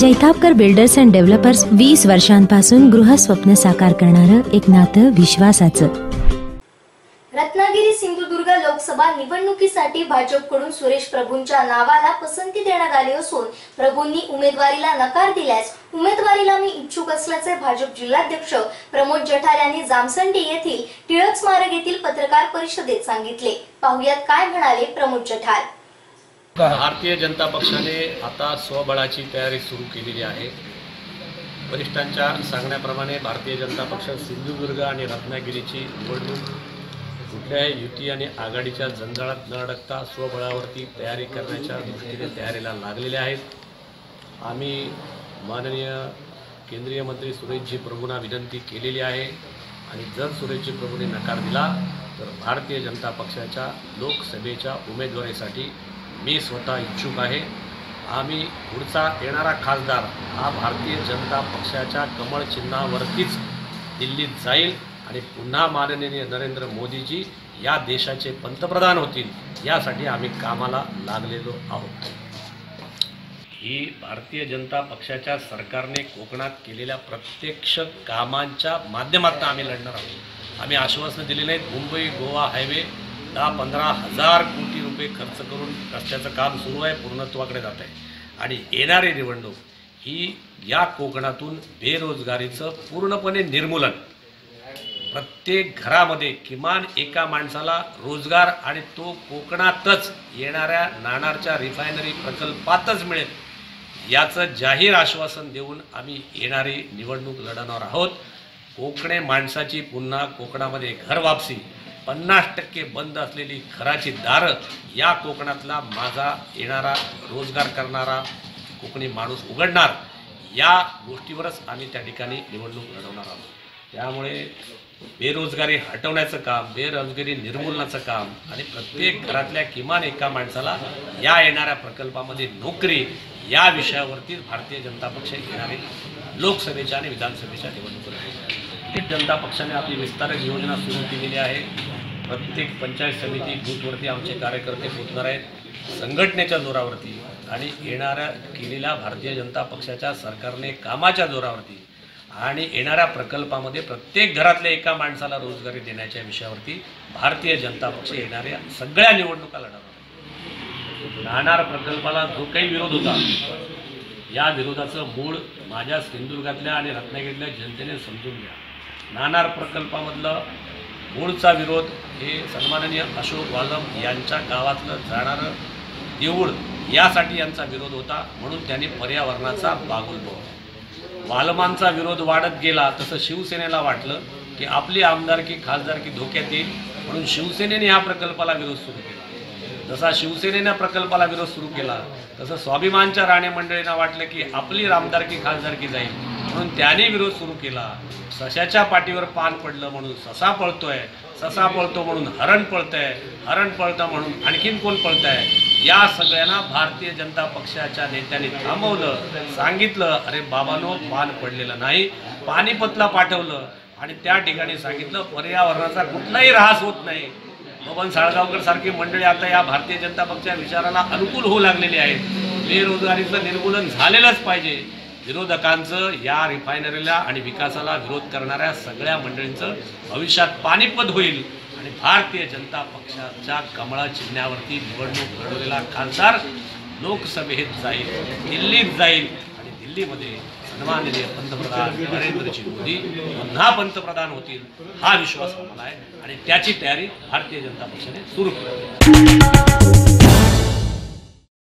Jaitapkar builders and developers वीस वर्षांपासून गृहस्वप्न साकार करणारं एक नातं विश्वासाचं. रत्नागिरी सिंधुदुर्ग लोकसभा निवडणुकीसाठी भाजपकडून सुरेश प्रभूंच्या नावाला पसंती देण्यात आली असून प्रभूंनी उमेदवारीला नकार दिल्यास उमेदवारीला मी इच्छुक असल्याचे भाजप जिल्हाध्यक्ष प्रमोद जठार यांनी जामसंडी येथील टिळक स्मारक येथील पत्रकार परिषदेत सांगितले. पाहुयात काय म्हणाले प्रमोद जठार? भारतीय जनता पक्षाने आता स्वबळाची तयारी सुरू केलेली आहे. वरिष्ठांच्या सांगण्याप्रमाणे भारतीय जनता पक्ष सिंधुदुर्ग आणि रत्नागिरीची निवडणूक कुठल्याही युती आणि आघाडीच्या जंजाळात न अडकता स्वबळावरती तयारी करण्याच्या दृष्टीने तयारीला लागलेले आहेत. आम्ही माननीय केंद्रीय मंत्री सुरेशजी प्रभूंना विनंती केलेली आहे. आणि जर सुरेशजी प्रभूंनी नकार दिला तर भारतीय जनता पक्षाच्या लोकसभेच्या उमेदवारीसाठी मी स्वतः इच्छुक आहे. आम्ही पुढचा येणारा खासदार हा भारतीय जनता पक्षाच्या कमळ चिन्हावरतीच दिल्लीत जाईल आणि पुन्हा माननीय नरेंद्र मोदीजी या देशाचे पंतप्रधान होतील यासाठी आम्ही कामाला लागलेलो आहोत. ही भारतीय जनता पक्षाच्या सरकारने कोकणात केलेल्या प्रत्यक्ष कामांच्या माध्यमातून आम्ही लढणार आहोत. आम्ही आश्वासनं दिली नाहीत मुंबई गोवा हायवे दहा पंधरा हजार कोटी रुपये खर्च करून रस्त्याचं काम सुरू आहे पूर्णत्वाकडे जात आहे. आणि येणारी निवडणूक ही या कोकणातून बेरोजगारीचं पूर्णपणे निर्मूलन. प्रत्येक घरामध्ये किमान एका माणसाला रोजगार आणि तो कोकणातच येणाऱ्या नाणारच्या रिफायनरी प्रकल्पातच मिळेल याचं जाहीर आश्वासन देऊन आम्ही येणारी निवडणूक लढवणार आहोत. कोकणे माणसाची पुन्हा कोकणामध्ये घर वापसी. पन्नास टक्के बंद असलेली घराची दारं या कोकणातला माझा येणारा रोजगार करणारा कोकणी माणूस उघडणार या गोष्टीवरच आम्ही त्या ठिकाणी निवडणूक लढवणार आहोत. त्यामुळे बेरोजगारी हटवण्याचं काम बेरोजगारी निर्मूलनाचं काम आणि प्रत्येक घरातल्या किमान एका माणसाला या येणाऱ्या प्रकल्पामध्ये नोकरी या विषयावरतीच भारतीय जनता पक्ष येणारे लोकसभेच्या आणि विधानसभेच्या निवडणुका जनता पक्षाने आपली विस्तारक योजना सुरू केलेली आहे. प्रत्येक पंचायत समिती बूथवरती आमचे कार्यकर्ते पोचणार आहेत. संघटनेच्या जोरावरती आणि येणाऱ्या केलेल्या भारतीय जनता पक्षाच्या सरकारने कामाच्या जोरावरती आणि येणाऱ्या प्रकल्पामध्ये प्रत्येक घरातल्या एका माणसाला रोजगारी देण्याच्या विषयावरती भारतीय जनता पक्ष येणाऱ्या सगळ्या निवडणुका लढवणार नाणार प्रकल्पाला जो काही विरोध होता या विरोधाचं मूळ माझ्या सिंधुदुर्गातल्या आणि रत्नागिरीतल्या जनतेने समजून घ्या. नाणार प्रकल्पामधलं मूळचा विरोध हे सन्माननीय अशोक वालम यांच्या गावातलं जाणारं देऊळ यासाठी यांचा विरोध होता म्हणून त्यांनी पर्यावरणाचा बागुल वालमांचा विरोध वाढत गेला तसं शिवसेनेला वाटलं की आपली आमदारकी खासदारकी धोक्यात येईल म्हणून शिवसेनेने या प्रकल्पाला विरोध सुरू केला. जसा शिवसेनेनं प्रकल्पाला विरोध सुरू केला तसं स्वाभिमानच्या राणे मंडळींना वाटलं की आपली आमदारकी खासदारकी जाईल म्हणून त्याने विरोध सुरू केला. सशाच्या पाठीवर पान पडलं म्हणून ससा पळतोय ससा पळतो म्हणून हरण पळतंय हरण पळतं म्हणून आणखीन कोण पळतंय? या सगळ्यांना भारतीय जनता पक्षाच्या नेत्यांनी थांबवलं सांगितलं अरे बाबानो पान पडलेलं नाही. पानिपतला पाठवलं आणि त्या ठिकाणी सांगितलं पर्यावरणाचा कुठलाही ऱ्हास होत नाही. बबन साळगावकर सारखी मंडळी आता या भारतीय जनता पक्षाच्या विचाराला अनुकूल होऊ लागलेली आहेत. बेरोजगारीचं निर्मूलन झालेलंच पाहिजे. विरोधकांचं या रिफायनरीला आणि विकासाला विरोध करणाऱ्या सगळ्या मंडळींचं भविष्यात पानिपत होईल. आणि भारतीय जनता पक्षाच्या कमळा चिन्हावरती निवडणूक लढवलेला खासदार लोकसभेत जाईल दिल्लीत जाईल. आणि दिल्लीमध्ये सन्माननीय पंतप्रधान नरेंद्रजी मोदी पुन्हा पंतप्रधान होतील हा विश्वास मला आहे. आणि त्याची तयारी भारतीय जनता पक्षाने सुरू केली.